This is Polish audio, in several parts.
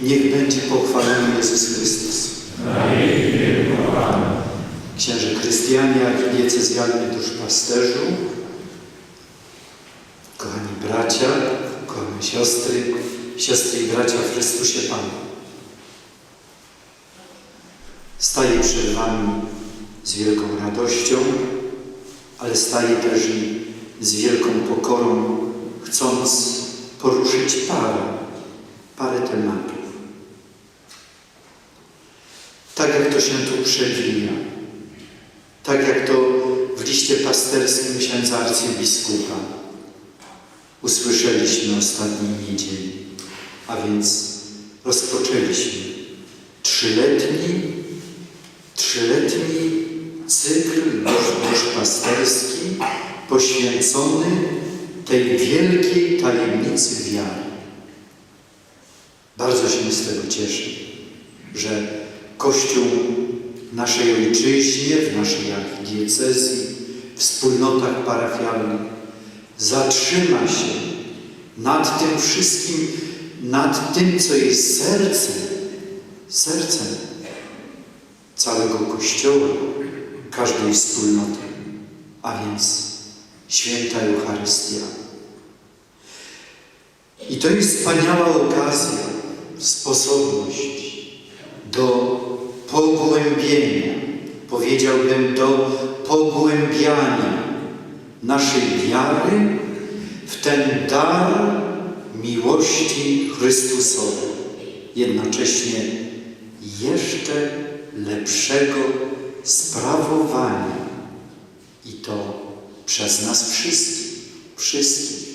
Niech będzie pochwalony Jezus Chrystus. Księże Krystianie, archidiecezjalny duszpasterzu, kochani bracia, kochane siostry, siostry i bracia w Chrystusie Panu. Staję przed Wami z wielką radością, ale staję też i z wielką pokorą, chcąc poruszyć parę, parę tematów. Tak jak to się tu przewija, tak jak to w liście pasterskim księdza arcybiskupa usłyszeliśmy ostatniej niedzieli, a więc rozpoczęliśmy trzyletni, trzyletni cykl duszpasterski poświęcony tej wielkiej tajemnicy wiary. Bardzo się z tego cieszę, że Kościół w naszej ojczyźnie, w naszej archidiecezji, w wspólnotach parafialnych zatrzyma się nad tym wszystkim, nad tym, co jest sercem, sercem całego Kościoła, każdej wspólnoty, a więc święta Eucharystia. I to jest wspaniała okazja, sposobność do pogłębienia, powiedziałbym do pogłębiania naszej wiary w ten dar miłości Chrystusowej, jednocześnie jeszcze lepszego sprawowania. I to przez nas wszystkich, wszystkich.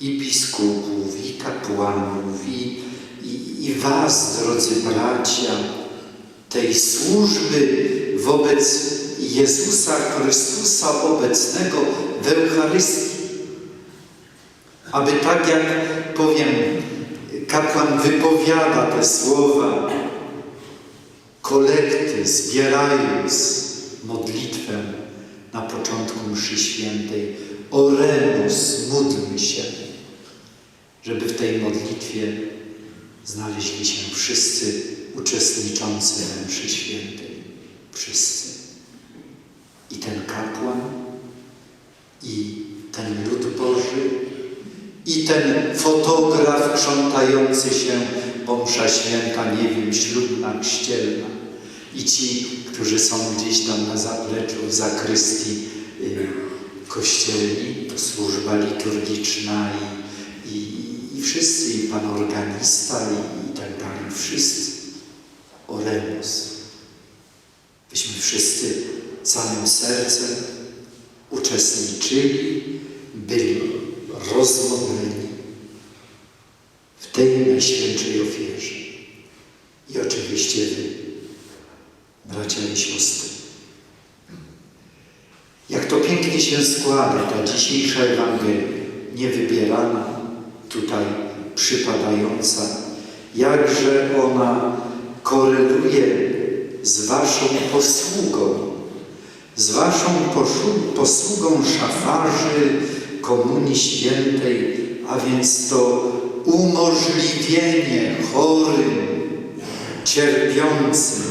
I biskupów, i kapłanów, i, i, i was, drodzy bracia, tej służby wobec Jezusa Chrystusa obecnego w Eucharystii. Aby tak jak powiem, kapłan wypowiada te słowa, kolekty zbierając modlitwę na początku mszy świętej, oremus, módlmy się, żeby w tej modlitwie znaleźli się wszyscy uczestniczący we mszy świętej. Wszyscy. I ten kapłan, i ten lud Boży, i ten fotograf krzątający się, bo msza święta, nie wiem, ślubna, chrzcielna. I ci, którzy są gdzieś tam na zapleczu, w zakrystii y, kościelni, to służba liturgiczna i wszyscy, i pan organista i, i tak dalej, wszyscy. Oremus. Byśmy wszyscy całym sercem uczestniczyli, byli rozmodleni w tej najświętszej ofierze. I oczywiście wy, bracia i siostry. Jak to pięknie się składa ta dzisiejsza Ewangelia, niewybierana, tutaj przypadająca, jakże ona koreluje z waszą posługą, z waszą posługą szafarzy Komunii Świętej, a więc to umożliwienie chorym, cierpiącym,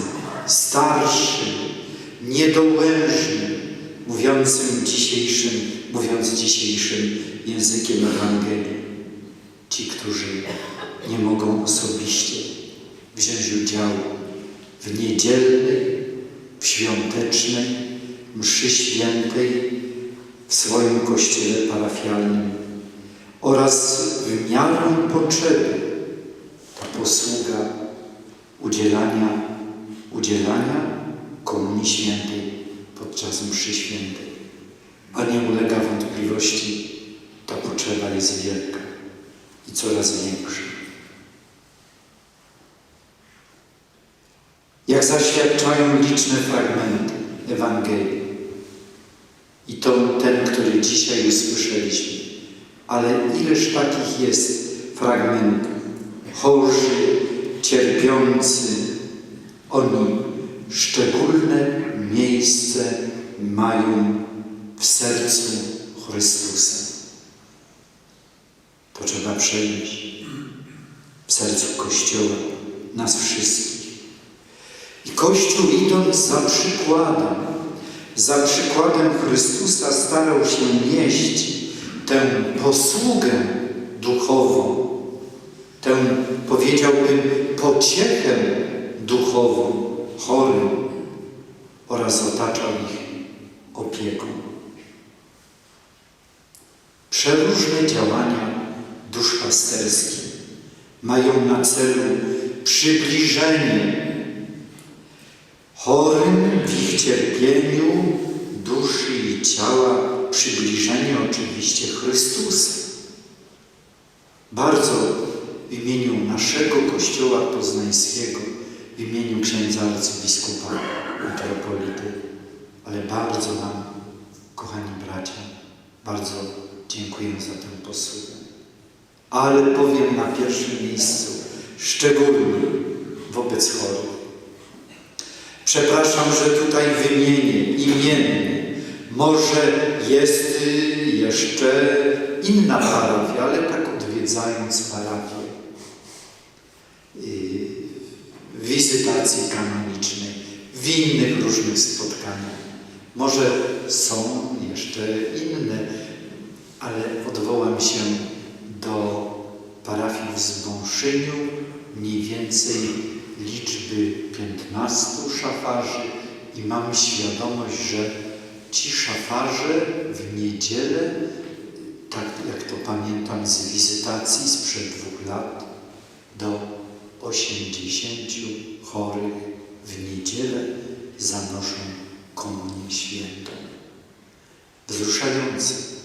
starszym, niedołężnym, mówiącym dzisiejszym, mówiąc dzisiejszym językiem Ewangelii. Ci, którzy nie mogą osobiście wziąć udziału w niedzielnej, w świątecznej mszy świętej w swoim kościele parafialnym oraz w miarę potrzeby ta posługa udzielania, udzielania Komunii Świętej podczas mszy świętej. A nie ulega wątpliwości, ta potrzeba jest wielka i coraz większa. Jak zaświadczają liczne fragmenty Ewangelii, i to ten, który dzisiaj usłyszeliśmy, ale ileż takich jest fragmentów, chorzy, cierpiący, oni szczególne miejsce mają w sercu Chrystusa. To trzeba przejąć. W w sercu Kościoła, nas wszystkich. I Kościół idąc za przykładem, za przykładem Chrystusa starał się nieść tę posługę duchową, tę, powiedziałbym, pociechę duchową chorym oraz otaczał ich opieką. Przeróżne działania duszpasterskie mają na celu przybliżenie chorym w ich cierpieniu duszy i ciała, przybliżenie oczywiście Chrystusa. Bardzo w imieniu naszego Kościoła Poznańskiego, w imieniu księdza arcybiskupa metropolity, ale bardzo Wam, kochani bracia, bardzo dziękuję za tę posługę. Ale powiem na pierwszym miejscu, szczególnie wobec chorych. Przepraszam, że tutaj wymienię imiennie. Może jest jeszcze inna parafia, ale tak odwiedzając parafię y, w wizytacji kanonicznej, w innych różnych spotkaniach. Może są jeszcze inne, ale odwołam się do parafii w Zbąszyniu, mniej więcej liczby 15 szafarzy i mam świadomość, że ci szafarze w niedzielę, tak jak to pamiętam z wizytacji sprzed dwóch lat, do 80 chorych w niedzielę zanoszą komunię świętą. Wzruszające.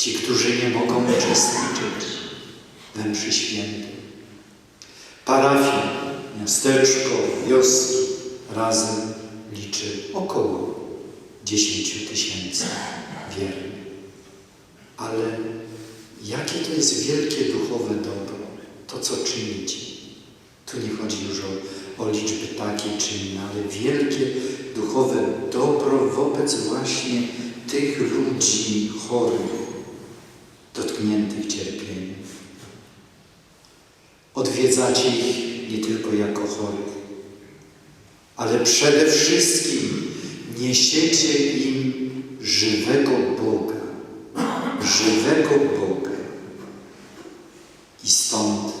Ci, którzy nie mogą uczestniczyć we mszy świętej. Parafia, miasteczko, wioski razem liczy około 10 tysięcy wiernych. Ale jakie to jest wielkie duchowe dobro, to co czynicie. Tu nie chodzi już o, o liczby takie czy inne, ale wielkie duchowe dobro wobec właśnie tych ludzi chorych, dotkniętych cierpieniem. Odwiedzacie ich nie tylko jako chorych, ale przede wszystkim niesiecie im żywego Boga, żywego Boga. I stąd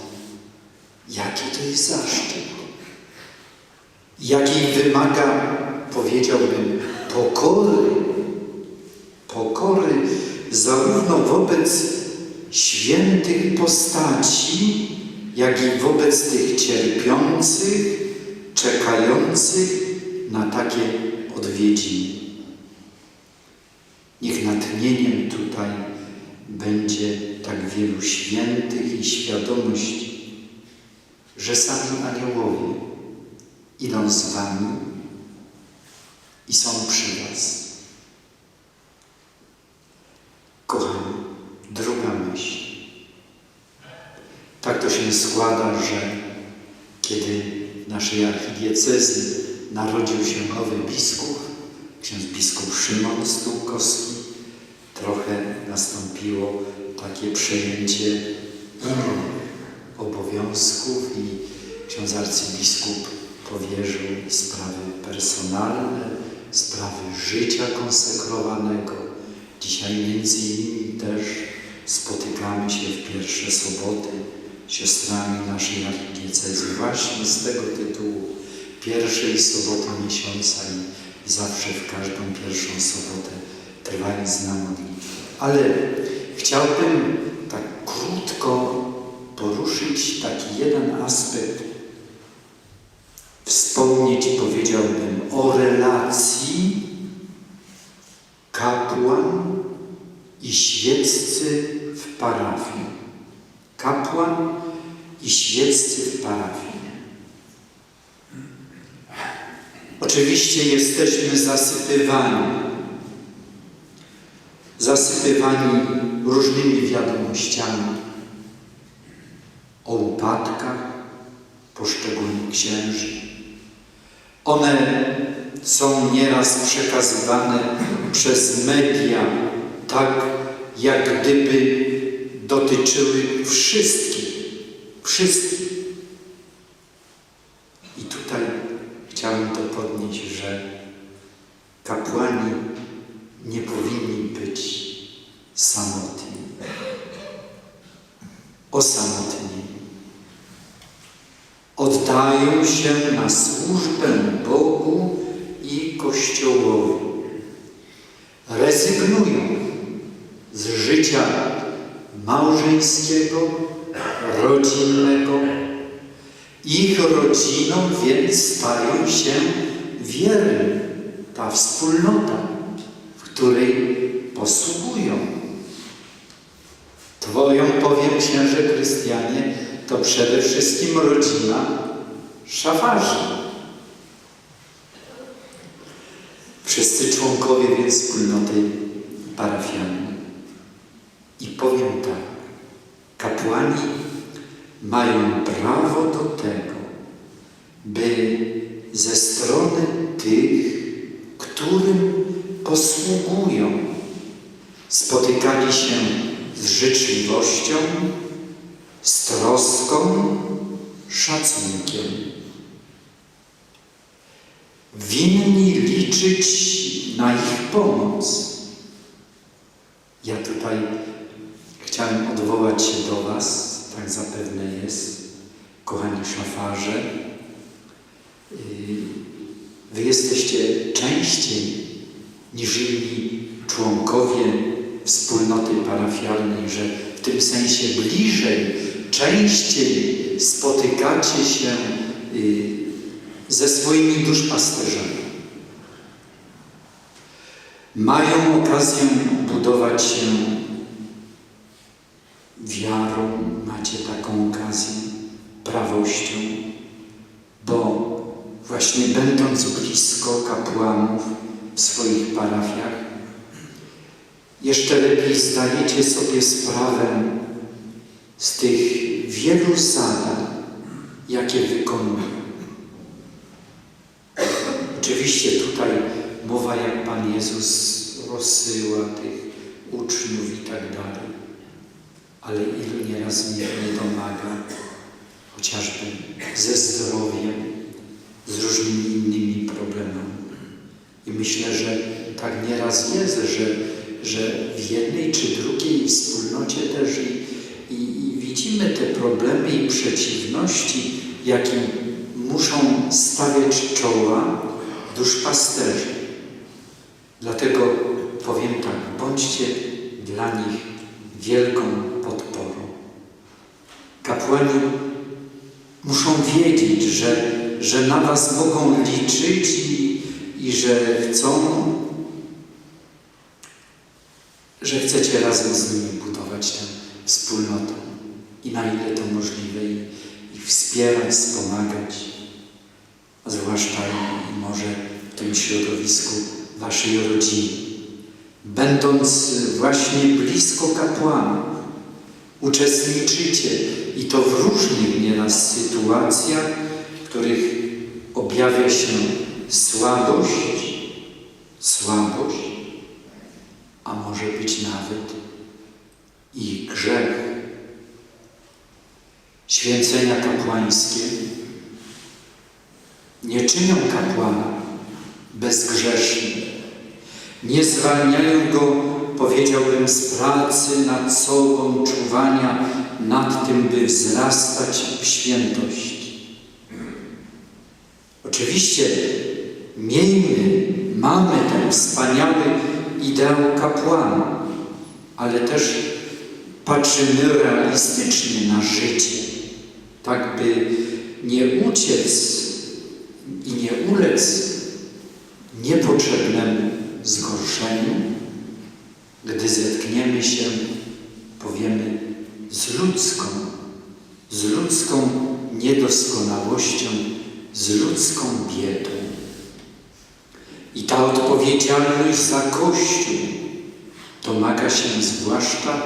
jaki to jest zaszczyt, jaki wymaga, powiedziałbym, pokory, pokory zarówno wobec świętych postaci, jak i wobec tych cierpiących, czekających na takie odwiedziny. Niech natchnieniem tutaj będzie tak wielu świętych i świadomość, że sami aniołowie idą z Wami i są przy Was. Kochani, druga myśl. Tak się składa, że kiedy w naszej archidiecezji narodził się nowy biskup, ksiądz biskup Szymon Stułkowski, trochę nastąpiło takie przejęcie innych obowiązków i ksiądz arcybiskup powierzył sprawy personalne, sprawy życia konsekrowanego. Dzisiaj między innymi też spotykamy się w pierwsze soboty siostrami naszej archidiecezji właśnie z tego tytułu pierwszej soboty miesiąca i zawsze w każdą pierwszą sobotę na modlitwę. Ale chciałbym tak krótko poruszyć taki jeden aspekt, wspomnieć powiedziałbym o relacji kapłan i świeccy w parafii. Kapłan i świeccy w parafii. Oczywiście jesteśmy zasypywani, zasypywani różnymi wiadomościami o upadkach poszczególnych księży. One są nieraz przekazywane przez media tak, jak gdyby dotyczyły wszystkich Wszystkim. I tutaj chciałem to podnieść, że kapłani nie powinni być samotni, osamotnieni. Oddają się na służbę Bogu i Kościołowi. Rezygnują z życia małżeńskiego, rodzinnego. Ich rodziną więc stają się wierni, ta wspólnota, w której posługują. Twoją, powiem księże Krystianie, to przede wszystkim rodzina szafarzy. Wszyscy członkowie więc wspólnoty parafialnej. I powiem tak, kapłani mają prawo do tego, by ze strony tych, którym posługują, spotykali się z życzliwością, z troską, szacunkiem. Winni liczyć na ich pomoc. Ja tutaj chciałem odwołać się do Was, tak zapewne jest, kochani szafarze. Yy, Wy jesteście częściej niż inni członkowie wspólnoty że w tym sensie bliżej, częściej spotykacie się yy, ze swoimi duszpasterzami. Mają okazję budować się wiarą, macie taką okazję, prawością, bo właśnie będąc blisko kapłanów w swoich parafiach, jeszcze lepiej zdajecie sobie sprawę z tych wielu zadań, jakie wykonują. Oczywiście tutaj mowa, jak Pan Jezus rozsyła tych uczniów i tak dalej, ale ilu nieraz mnie nie domaga, chociażby ze zdrowiem, z różnymi innymi problemami. I myślę, że tak nieraz jest, że, że w jednej czy drugiej wspólnocie też i, i, i widzimy te problemy i przeciwności, jakim muszą stawiać czoła duszpasterzy. Dlatego powiem tak, bądźcie dla nich wielką podporą. Kapłani muszą wiedzieć, że, że na Was mogą liczyć i, i że chcą, że chcecie razem z nimi budować tę wspólnotę i na ile to możliwe i, wspierać, wspomagać, a zwłaszcza i, może w tym środowisku Waszej rodziny. Będąc właśnie blisko kapłanów, uczestniczycie i to w różnych nieraz sytuacjach, w których objawia się słabość, słabość, może być nawet i grzech. Święcenia kapłańskie nie czynią kapłana bezgrzesznym, nie zwalniają go, powiedziałbym, z pracy nad sobą, czuwania nad tym, by wzrastać w świętości. Oczywiście miejmy, mamy ten wspaniały ideał kapłana, ale też patrzymy realistycznie na życie, tak by nie uciec i nie ulec niepotrzebnemu zgorszeniu, gdy zetkniemy się, powiemy, z ludzką, z ludzką niedoskonałością, z ludzką biedą. I ta odpowiedzialność za Kościół domaga się zwłaszcza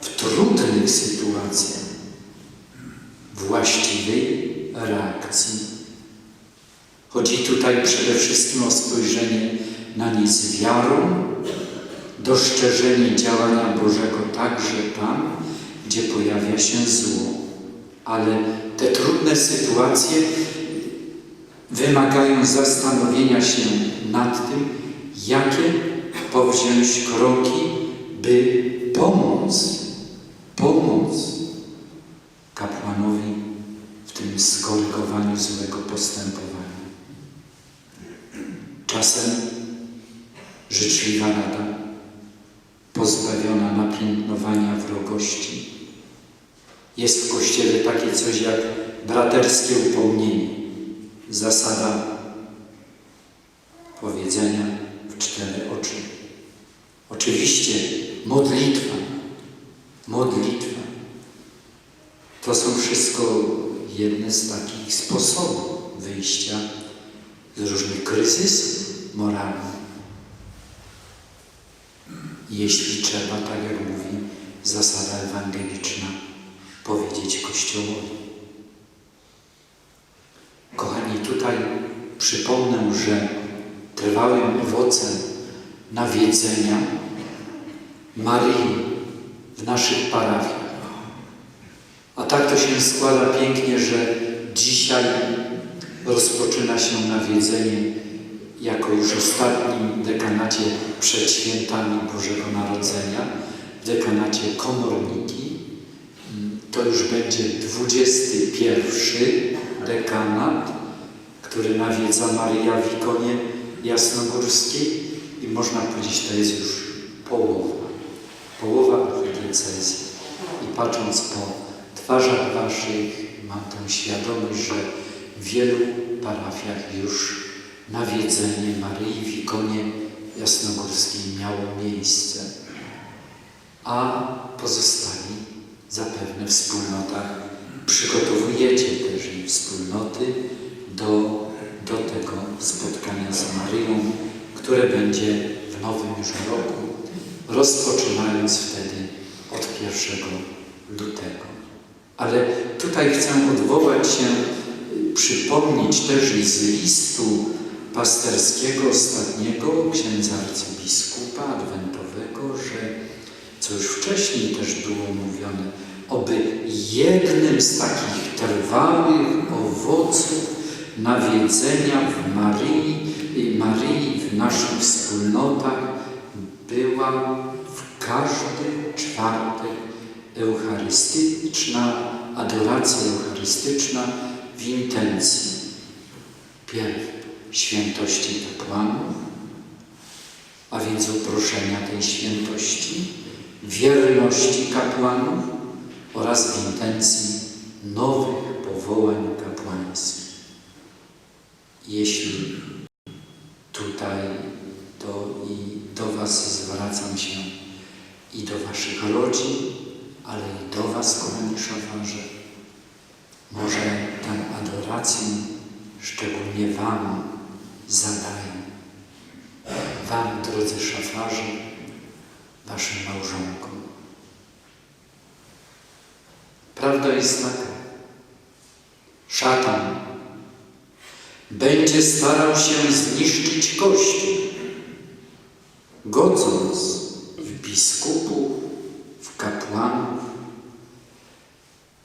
w trudnych sytuacjach właściwej reakcji. Chodzi tutaj przede wszystkim o spojrzenie na nie z wiarą, dostrzeżenie działania Bożego także tam, gdzie pojawia się zło, ale te trudne sytuacje wymagają zastanowienia się nad tym, jakie powziąć kroki, by pomóc, pomóc kapłanowi w tym skorygowaniu złego postępowania. Czasem życzliwa rada, pozbawiona napiętnowania wrogości. Jest w Kościele takie coś jak braterskie upomnienie, zasada powiedzenia w cztery oczy. Oczywiście modlitwa, modlitwa to są wszystko jedne z takich sposobów wyjścia z różnych kryzysów moralnych. Jeśli trzeba, tak jak mówi zasada ewangeliczna, powiedzieć Kościołowi. Kochani, tutaj przypomnę, że trwałym owocem nawiedzenia Maryi w naszych parafiach. A tak to się składa pięknie, że dzisiaj rozpoczyna się nawiedzenie jako już ostatnim dekanacie przed świętami Bożego Narodzenia, w dekanacie komorniki. To już będzie 21 dekanat, który nawiedza Maryja w ikonie jasnogórskiej i można powiedzieć, to jest już połowa, połowa archidiecezji. I patrząc po twarzach Waszych mam tą świadomość, że w wielu parafiach już nawiedzenie Maryi w ikonie jasnogórskiej miało miejsce, a pozostali zapewne w wspólnotach przygotowujecie też wspólnoty do, spotkania z Maryją, które będzie w nowym już roku, rozpoczynając wtedy od 1 lutego. Ale tutaj chcę odwołać się, przypomnieć też z listu pasterskiego ostatniego księdza arcybiskupa adwentowego, że co już wcześniej też było mówione, oby jednym z takich trwałych owoców nawiedzenia w Maryi, Maryi w naszych wspólnotach była w każdy czwartek eucharystyczna, adoracja eucharystyczna w intencji. Pierw świętości kapłanów, a więc uproszenia tej świętości, wierności kapłanów oraz w intencji nowych powołań. Jeśli tutaj to i do Was zwracam się i do Waszych rodzin, ale i do Was, kochani szafarze, może tę adorację szczególnie Wam zadaję. Wam, drodzy szafarze, Waszym małżonkom. Prawda jest taka. Szatan będzie starał się zniszczyć Kościół, godząc w biskupów, w kapłanów,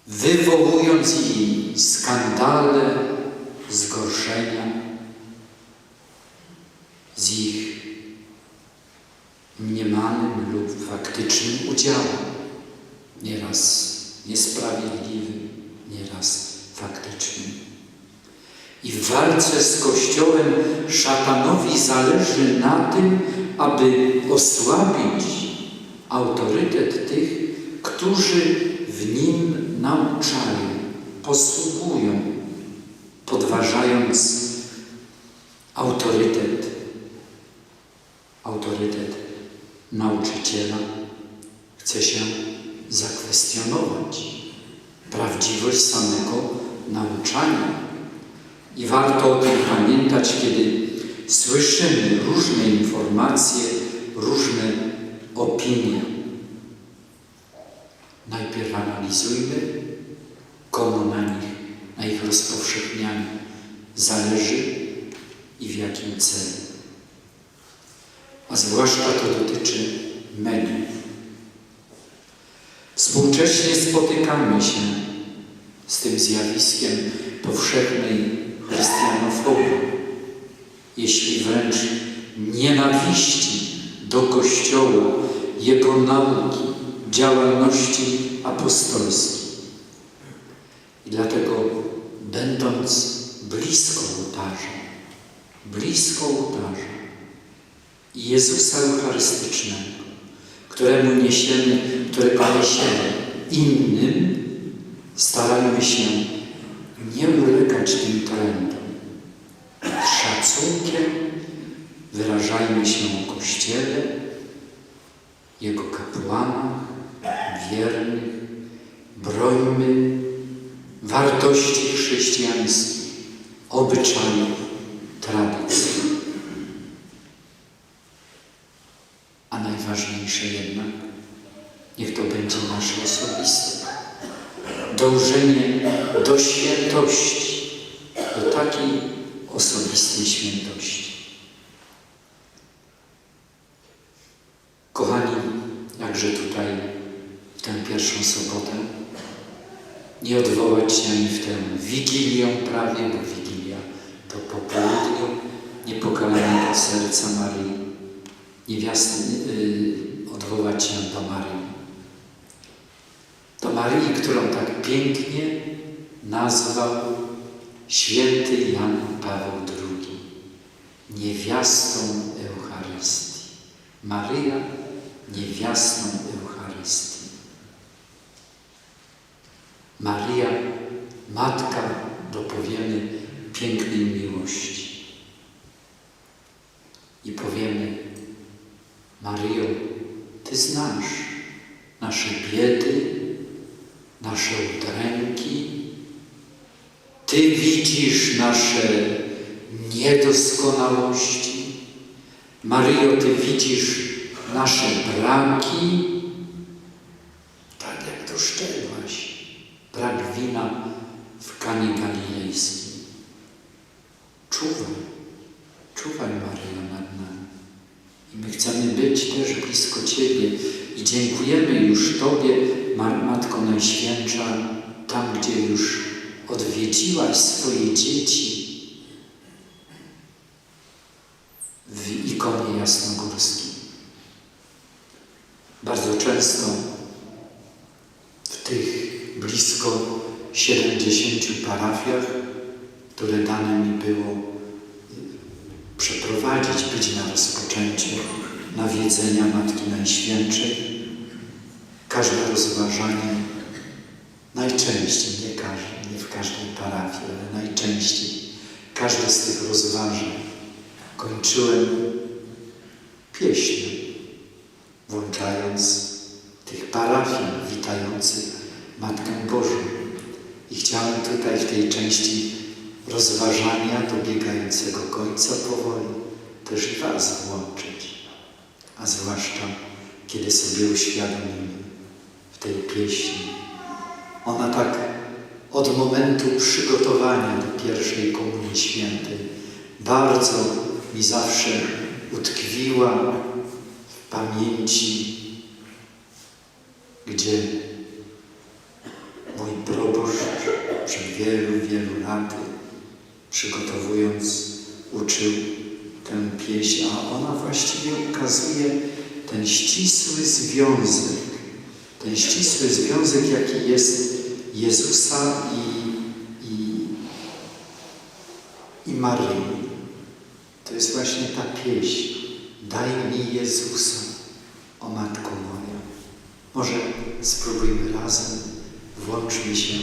wywołując i skandale, zgorszenia z ich mniemanym lub faktycznym udziałem, nieraz niesprawiedliwym, nieraz faktycznym. I w walce z Kościołem szatanowi zależy na tym, aby osłabić autorytet tych, którzy w nim nauczają, posługują, podważając autorytet, autorytet nauczyciela, chce się zakwestionować prawdziwość samego nauczania. I warto o tym pamiętać, kiedy słyszymy różne informacje, różne opinie. Najpierw analizujmy, komu na nich, na ich rozpowszechnianiu zależy i w jakim celu. A zwłaszcza to dotyczy mediów. Współcześnie spotykamy się z tym zjawiskiem powszechnej chrystianofobii, jeśli wręcz nienawiści do Kościoła, jego nauki, działalności apostolskiej. I dlatego, będąc blisko ołtarza, blisko ołtarza i Jezusa Eucharystycznego, któremu niesiemy, którego niesiemy innym, starajmy się nie ulegać trendom. Z szacunkiem wyrażajmy się o Kościele, Jego kapłanach, wiernych, brońmy wartości chrześcijańskich, obyczajów, tradycji. A najważniejsze jednak, niech to będzie nasze osobiste dążenie do świętości, takiej osobistej świętości. Kochani, jakże tutaj w tę pierwszą sobotę nie odwołać się ani w tę Wigilię prawie, bo Wigilia to po południu niepokalanego serca Maryi, niewiasty, yy, odwołać się do Maryi. Do Maryi, którą tak pięknie nazwał święty Jan Paweł II, niewiastą Eucharystii. Maryja, niewiastą Eucharystii. Maryja, matka, dopowiemy, pięknej miłości. I powiemy, Maryjo, Ty znasz nasze biedy, nasze udręki, widzisz nasze niedoskonałości. Maryjo, Ty widzisz nasze braki, tak jak doszczęłaś brak wina w Kanie Galilejskiej. Czuwaj, czuwaj Maryjo nad nami. I my chcemy być też blisko Ciebie i dziękujemy już Tobie, Ma- Matko Najświętsza, tam gdzie już swoje dzieci w ikonie jasnogórskiej. Bardzo często w tych blisko 70 parafiach, które dane mi było przeprowadzić, być na rozpoczęcie nawiedzenia Matki Najświętszej. Każde rozważanie, najczęściej, nie, każde, nie w każdej parafii, ale najczęściej, każde z tych rozważań kończyłem pieśnią, włączając tych parafii witających Matkę Bożą. I chciałem tutaj w tej części rozważania dobiegającego końca powoli też Was włączyć. A zwłaszcza, kiedy sobie uświadomimy w tej pieśni. Ona tak od momentu przygotowania do pierwszej Komunii Świętej bardzo mi zawsze utkwiła w pamięci, gdzie mój proboszcz przed wielu, wielu laty, przygotowując, uczył tę pieśń, a ona właściwie ukazuje ten ścisły związek, ten ścisły związek, jaki jest Jezusa i, i, i Maryi. To jest właśnie ta pieśń. Daj mi Jezusa, o Matko moja. Może spróbujmy razem, włączmy się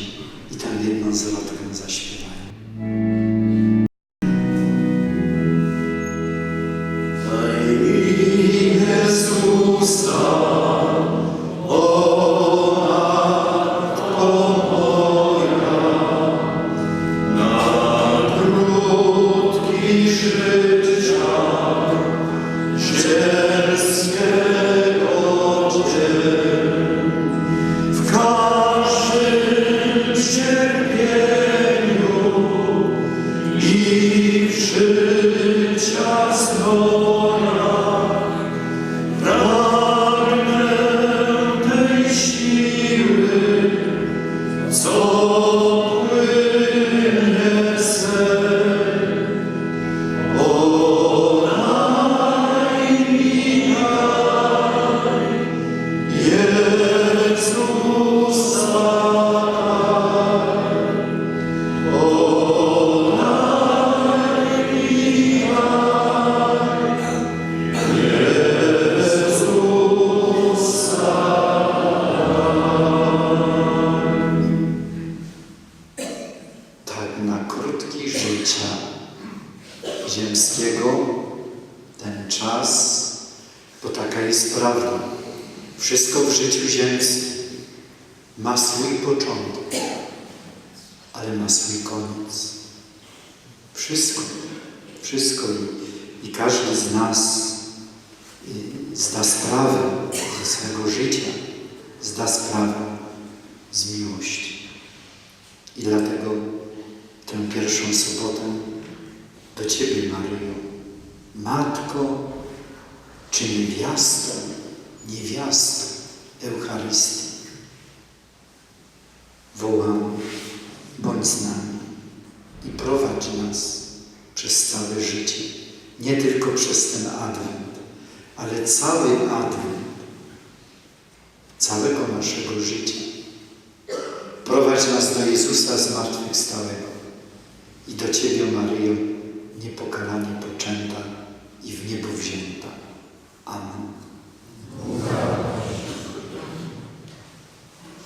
i tam jedną zwrotkę zaśpiewajmy. Zda sprawę ze swego życia, zda sprawę z miłości. I dlatego tę pierwszą sobotę do Ciebie, Maryjo, Matko czy niewiastą, niewiastą Eucharystii, wołam, bądź z nami i prowadź nas przez całe życie, nie tylko przez ten Adwent, ale cały Adwent, całego naszego życia. Prowadź nas do Jezusa zmartwychwstałego i do Ciebie, Maryjo, niepokalanie poczęta i w niebo wzięta.